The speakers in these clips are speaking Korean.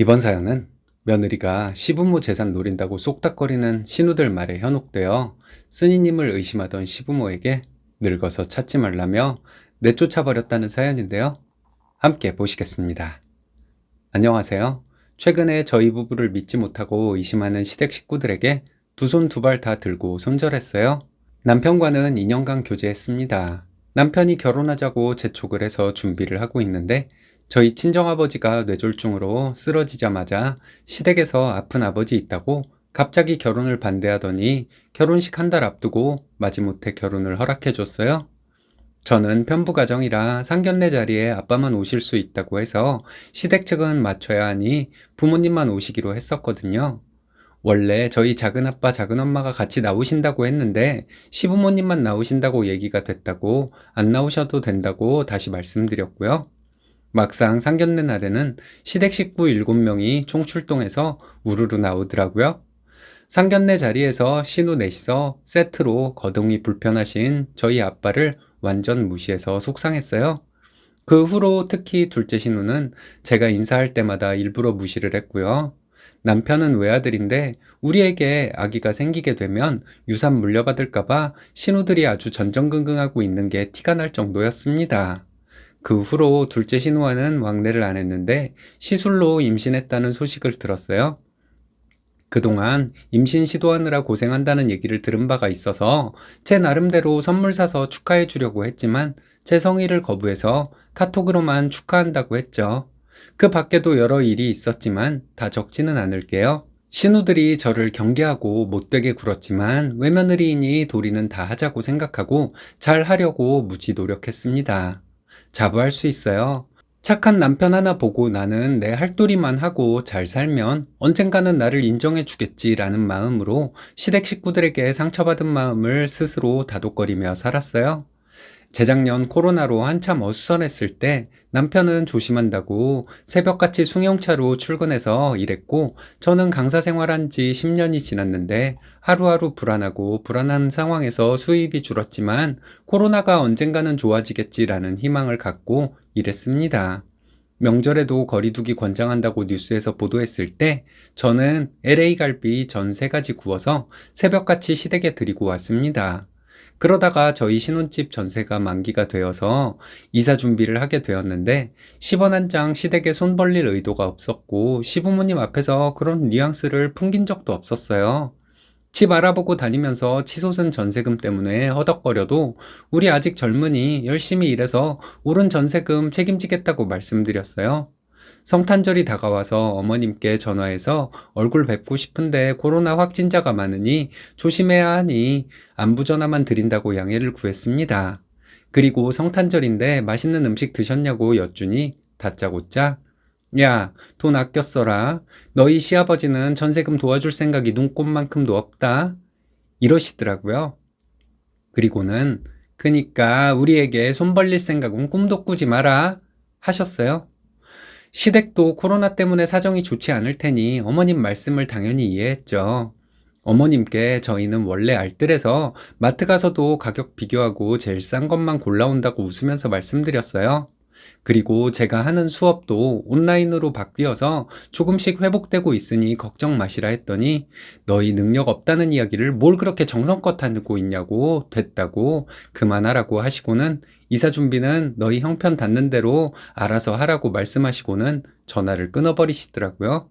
이번 사연은 며느리가 시부모 재산 노린다고 쏙닥거리는 신우들 말에 현혹되어 쓰니님을 의심하던 시부모에게 늙어서 찾지 말라며 내쫓아버렸다는 사연인데요. 함께 보시겠습니다. 안녕하세요. 최근에 저희 부부를 믿지 못하고 의심하는 시댁 식구들에게 두 손 두 발 다 들고 손절했어요. 남편과는 2년간 교제했습니다. 남편이 결혼하자고 재촉을 해서 준비를 하고 있는데 저희 친정아버지가 뇌졸중으로 쓰러지자마자 시댁에서 아픈 아버지 있다고 갑자기 결혼을 반대하더니 결혼식 한 달 앞두고 마지못해 결혼을 허락해 줬어요. 저는 편부 가정이라 상견례 자리에 아빠만 오실 수 있다고 해서 시댁 측은 맞춰야 하니 부모님만 오시기로 했었거든요. 원래 저희 작은 아빠 작은 엄마가 같이 나오신다고 했는데 시부모님만 나오신다고 얘기가 됐다고 안 나오셔도 된다고 다시 말씀드렸고요. 막상 상견례 날에는 시댁 식구 7명이 총출동해서 우르르 나오더라고요. 상견례 자리에서 신우 넷이서 세트로 거동이 불편하신 저희 아빠를 완전 무시해서 속상했어요. 그 후로 특히 둘째 신우는 제가 인사할 때마다 일부러 무시를 했고요. 남편은 외아들인데 우리에게 아기가 생기게 되면 유산 물려받을까봐 신우들이 아주 전전긍긍하고 있는 게 티가 날 정도였습니다. 그 후로 둘째 신우와는 왕래를 안 했는데 시술로 임신했다는 소식을 들었어요. 그동안 임신 시도하느라 고생한다는 얘기를 들은 바가 있어서 제 나름대로 선물 사서 축하해 주려고 했지만 제 성의를 거부해서 카톡으로만 축하한다고 했죠. 그 밖에도 여러 일이 있었지만 다 적지는 않을게요. 신우들이 저를 경계하고 못되게 굴었지만 외며느리이니 도리는 다 하자고 생각하고 잘 하려고 무지 노력했습니다. 자부할 수 있어요. 착한 남편 하나 보고 나는 내 할도리만 하고 잘 살면 언젠가는 나를 인정해 주겠지라는 마음으로 시댁 식구들에게 상처받은 마음을 스스로 다독거리며 살았어요. 재작년 코로나로 한참 어수선했을 때 남편은 조심한다고 새벽같이 승용차로 출근해서 일했고 저는 강사 생활한 지 10년이 지났는데 하루하루 불안하고 불안한 상황에서 수입이 줄었지만 코로나가 언젠가는 좋아지겠지라는 희망을 갖고 일했습니다. 명절에도 거리두기 권장한다고 뉴스에서 보도했을 때 저는 LA 갈비 전 세 가지 구워서 새벽같이 시댁에 드리고 왔습니다. 그러다가 저희 신혼집 전세가 만기가 되어서 이사 준비를 하게 되었는데 10원 한 장 시댁에 손 벌릴 의도가 없었고 시부모님 앞에서 그런 뉘앙스를 풍긴 적도 없었어요. 집 알아보고 다니면서 치솟은 전세금 때문에 허덕거려도 우리 아직 젊으니 열심히 일해서 오른 전세금 책임지겠다고 말씀드렸어요. 성탄절이 다가와서 어머님께 전화해서 얼굴 뵙고 싶은데 코로나 확진자가 많으니 조심해야 하니 안부 전화만 드린다고 양해를 구했습니다. 그리고 성탄절인데 맛있는 음식 드셨냐고 여쭈니 다짜고짜 야, 돈 아껴 써라. 너희 시아버지는 전세금 도와줄 생각이 눈꼽만큼도 없다. 이러시더라고요. 그리고는 그니까 우리에게 손 벌릴 생각은 꿈도 꾸지 마라 하셨어요. 시댁도 코로나 때문에 사정이 좋지 않을 테니 어머님 말씀을 당연히 이해했죠. 어머님께 저희는 원래 알뜰해서 마트 가서도 가격 비교하고 제일 싼 것만 골라온다고 웃으면서 말씀드렸어요. 그리고 제가 하는 수업도 온라인으로 바뀌어서 조금씩 회복되고 있으니 걱정 마시라 했더니 너희 능력 없다는 이야기를 뭘 그렇게 정성껏 하고 있냐고 됐다고 그만하라고 하시고는 이사 준비는 너희 형편 닿는 대로 알아서 하라고 말씀하시고는 전화를 끊어버리시더라고요.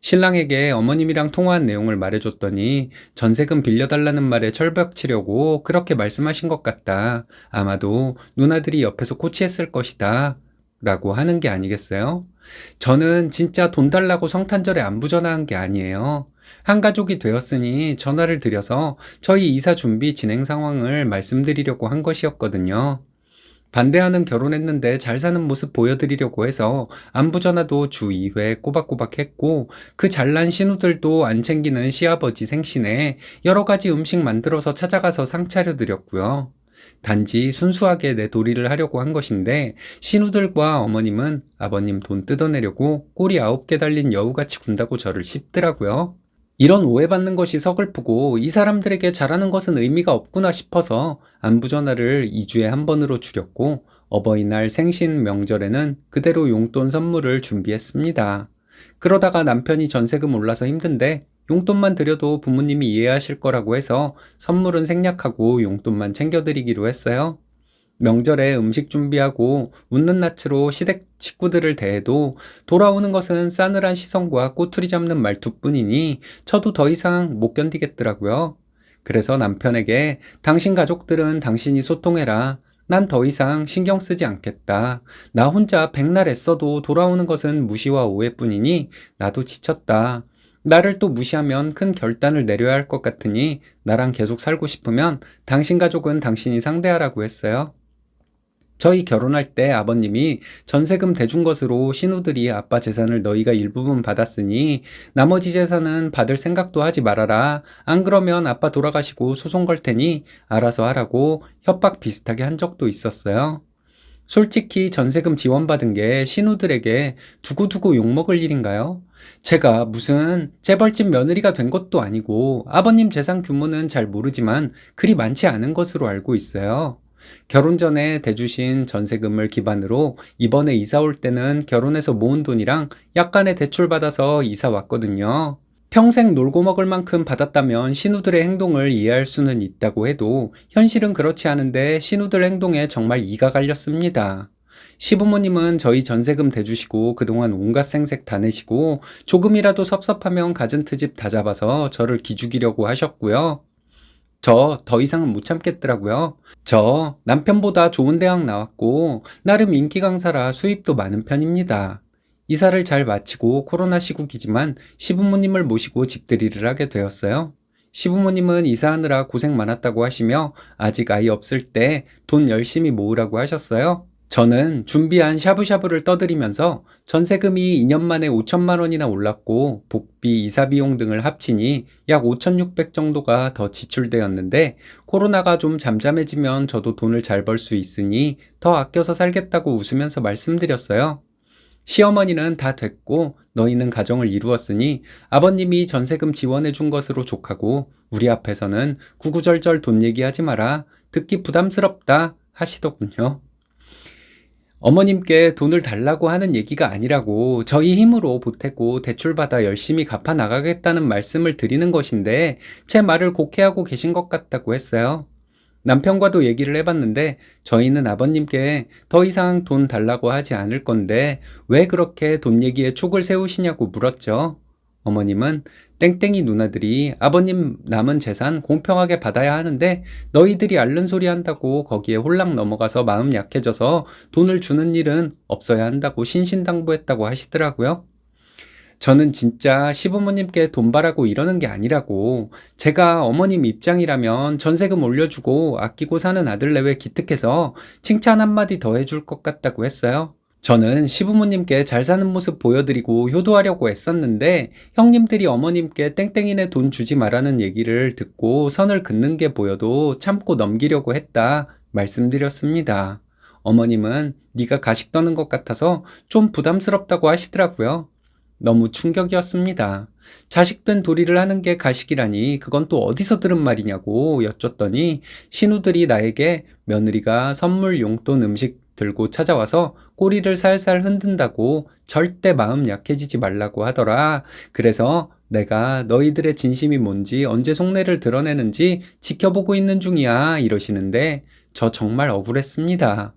신랑에게 어머님이랑 통화한 내용을 말해줬더니 전세금 빌려달라는 말에 철벽 치려고 그렇게 말씀하신 것 같다. 아마도 누나들이 옆에서 코치했을 것이다. 라고 하는 게 아니겠어요? 저는 진짜 돈 달라고 성탄절에 안부 전화한 게 아니에요. 한 가족이 되었으니 전화를 드려서 저희 이사 준비 진행 상황을 말씀드리려고 한 것이었거든요. 반대하는 결혼했는데 잘 사는 모습 보여드리려고 해서 안부 전화도 주 2회 꼬박꼬박 했고 그 잘난 신우들도 안 챙기는 시아버지 생신에 여러 가지 음식 만들어서 찾아가서 상 차려드렸고요. 단지 순수하게 내 도리를 하려고 한 것인데 신우들과 어머님은 아버님 돈 뜯어내려고 꼬리 아홉 개 달린 여우같이 군다고 저를 씹더라고요. 이런 오해받는 것이 서글프고 이 사람들에게 잘하는 것은 의미가 없구나 싶어서 안부 전화를 2주에 한 번으로 줄였고 어버이날 생신 명절에는 그대로 용돈 선물을 준비했습니다. 그러다가 남편이 전세금 올라서 힘든데 용돈만 드려도 부모님이 이해하실 거라고 해서 선물은 생략하고 용돈만 챙겨드리기로 했어요. 명절에 음식 준비하고 웃는 낯으로 시댁 식구들을 대해도 돌아오는 것은 싸늘한 시선과 꼬투리 잡는 말투뿐이니 저도 더 이상 못 견디겠더라고요. 그래서 남편에게 당신 가족들은 당신이 소통해라. 난 더 이상 신경 쓰지 않겠다. 나 혼자 백날 애써도 돌아오는 것은 무시와 오해뿐이니 나도 지쳤다. 나를 또 무시하면 큰 결단을 내려야 할 것 같으니 나랑 계속 살고 싶으면 당신 가족은 당신이 상대하라고 했어요. 저희 결혼할 때 아버님이 전세금 대준 것으로 신우들이 아빠 재산을 너희가 일부분 받았으니 나머지 재산은 받을 생각도 하지 말아라. 안 그러면 아빠 돌아가시고 소송 걸 테니 알아서 하라고 협박 비슷하게 한 적도 있었어요. 솔직히 전세금 지원받은 게 신우들에게 두고두고 욕먹을 일인가요? 제가 무슨 재벌집 며느리가 된 것도 아니고 아버님 재산 규모는 잘 모르지만 그리 많지 않은 것으로 알고 있어요. 결혼 전에 대주신 전세금을 기반으로 이번에 이사 올 때는 결혼해서 모은 돈이랑 약간의 대출 받아서 이사 왔거든요. 평생 놀고 먹을 만큼 받았다면 신우들의 행동을 이해할 수는 있다고 해도 현실은 그렇지 않은데 신우들 행동에 정말 이가 갈렸습니다. 시부모님은 저희 전세금 대주시고 그동안 온갖 생색 다 내시고 조금이라도 섭섭하면 갖은 트집 다 잡아서 저를 기죽이려고 하셨고요. 저 더 이상은 못 참겠더라고요. 저 남편보다 좋은 대학 나왔고 나름 인기 강사라 수입도 많은 편입니다. 이사를 잘 마치고 코로나 시국이지만 시부모님을 모시고 집들이를 하게 되었어요. 시부모님은 이사하느라 고생 많았다고 하시며 아직 아이 없을 때 돈 열심히 모으라고 하셨어요. 저는 준비한 샤브샤브를 떠드리면서 전세금이 2년 만에 5천만 원이나 올랐고 복비, 이사 비용 등을 합치니 약 5,600 정도가 더 지출되었는데 코로나가 좀 잠잠해지면 저도 돈을 잘 벌 수 있으니 더 아껴서 살겠다고 웃으면서 말씀드렸어요. 시어머니는 다 됐고 너희는 가정을 이루었으니 아버님이 전세금 지원해 준 것으로 족하고 우리 앞에서는 구구절절 돈 얘기하지 마라. 듣기 부담스럽다 하시더군요. 어머님께 돈을 달라고 하는 얘기가 아니라고 저희 힘으로 보태고 대출받아 열심히 갚아 나가겠다는 말씀을 드리는 것인데 제 말을 곡해하고 계신 것 같다고 했어요. 남편과도 얘기를 해봤는데 저희는 아버님께 더 이상 돈 달라고 하지 않을 건데 왜 그렇게 돈 얘기에 촉을 세우시냐고 물었죠. 어머님은 땡땡이 누나들이 아버님 남은 재산 공평하게 받아야 하는데 너희들이 앓는 소리 한다고 거기에 홀랑 넘어가서 마음 약해져서 돈을 주는 일은 없어야 한다고 신신당부했다고 하시더라고요. 저는 진짜 시부모님께 돈 바라고 이러는 게 아니라고 제가 어머님 입장이라면 전세금 올려주고 아끼고 사는 아들 내외 기특해서 칭찬 한마디 더 해줄 것 같다고 했어요. 저는 시부모님께 잘 사는 모습 보여드리고 효도하려고 애썼는데 형님들이 어머님께 땡땡이네 돈 주지 말라는 얘기를 듣고 선을 긋는 게 보여도 참고 넘기려고 했다 말씀드렸습니다. 어머님은 네가 가식 떠는 것 같아서 좀 부담스럽다고 하시더라고요. 너무 충격이었습니다. 자식된 도리를 하는 게 가식이라니 그건 또 어디서 들은 말이냐고 여쭸더니 신우들이 나에게 며느리가 선물 용돈 음식 들고 찾아와서 꼬리를 살살 흔든다고 절대 마음 약해지지 말라고 하더라. 그래서 내가 너희들의 진심이 뭔지 언제 속내를 드러내는지 지켜보고 있는 중이야 이러시는데 저 정말 억울했습니다.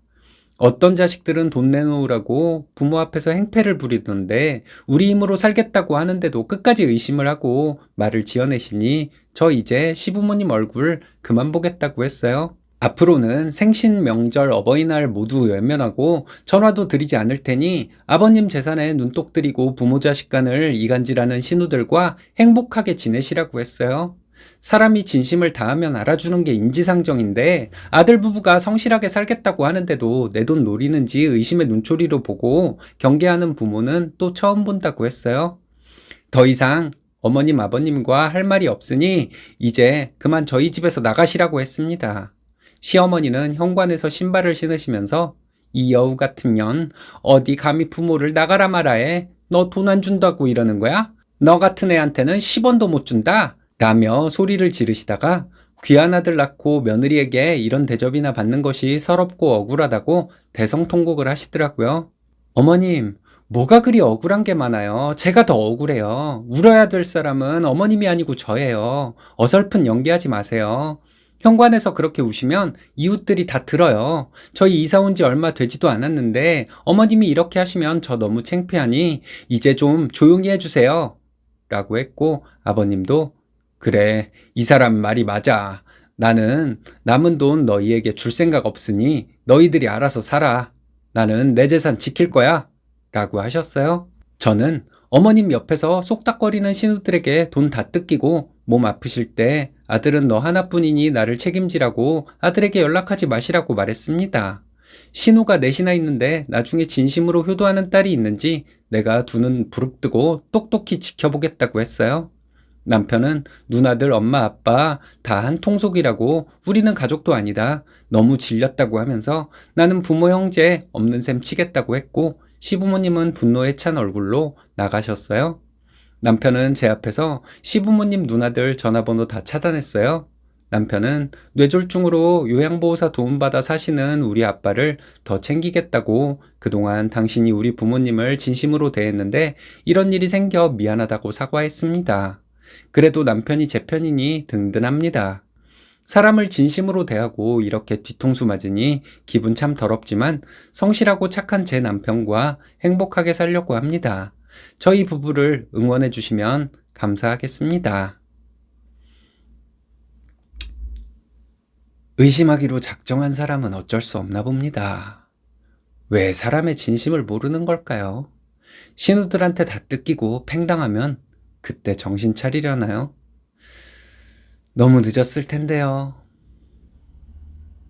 어떤 자식들은 돈 내놓으라고 부모 앞에서 행패를 부리던데 우리 힘으로 살겠다고 하는데도 끝까지 의심을 하고 말을 지어내시니 저 이제 시부모님 얼굴 그만 보겠다고 했어요. 앞으로는 생신, 명절, 어버이날 모두 외면하고 전화도 드리지 않을 테니 아버님 재산에 눈독 들이고 부모 자식 간을 이간질하는 신우들과 행복하게 지내시라고 했어요. 사람이 진심을 다하면 알아주는 게 인지상정인데 아들 부부가 성실하게 살겠다고 하는데도 내 돈 노리는지 의심의 눈초리로 보고 경계하는 부모는 또 처음 본다고 했어요. 더 이상 어머님 아버님과 할 말이 없으니 이제 그만 저희 집에서 나가시라고 했습니다. 시어머니는 현관에서 신발을 신으시면서 이 여우 같은 년 어디 감히 부모를 나가라 말아해 너 돈 안 준다고 이러는 거야? 너 같은 애한테는 10원도 못 준다 라며 소리를 지르시다가 귀한 아들 낳고 며느리에게 이런 대접이나 받는 것이 서럽고 억울하다고 대성통곡을 하시더라고요. 어머님, 뭐가 그리 억울한 게 많아요. 제가 더 억울해요. 울어야 될 사람은 어머님이 아니고 저예요. 어설픈 연기하지 마세요. 현관에서 그렇게 우시면 이웃들이 다 들어요. 저희 이사 온 지 얼마 되지도 않았는데 어머님이 이렇게 하시면 저 너무 창피하니 이제 좀 조용히 해주세요. 라고 했고 아버님도 그래, 이 사람 말이 맞아. 나는 남은 돈 너희에게 줄 생각 없으니 너희들이 알아서 살아. 나는 내 재산 지킬 거야. 라고 하셨어요. 저는 어머님 옆에서 쏙닥거리는 신우들에게 돈 다 뜯기고 몸 아프실 때 아들은 너 하나뿐이니 나를 책임지라고 아들에게 연락하지 마시라고 말했습니다. 신우가 넷이나 있는데 나중에 진심으로 효도하는 딸이 있는지 내가 두 눈 부릅뜨고 똑똑히 지켜보겠다고 했어요. 남편은 누나들 엄마 아빠 다 한 통속이라고 우리는 가족도 아니다. 너무 질렸다고 하면서 나는 부모 형제 없는 셈 치겠다고 했고 시부모님은 분노에 찬 얼굴로 나가셨어요. 남편은 제 앞에서 시부모님 누나들 전화번호 다 차단했어요. 남편은 뇌졸중으로 요양보호사 도움받아 사시는 우리 아빠를 더 챙기겠다고 그동안 당신이 우리 부모님을 진심으로 대했는데 이런 일이 생겨 미안하다고 사과했습니다. 그래도 남편이 제 편이니 든든합니다. 사람을 진심으로 대하고 이렇게 뒤통수 맞으니 기분 참 더럽지만 성실하고 착한 제 남편과 행복하게 살려고 합니다. 저희 부부를 응원해 주시면 감사하겠습니다. 의심하기로 작정한 사람은 어쩔 수 없나 봅니다. 왜 사람의 진심을 모르는 걸까요? 신우들한테 다 뜯기고 팽당하면 그때 정신 차리려나요? 너무 늦었을 텐데요.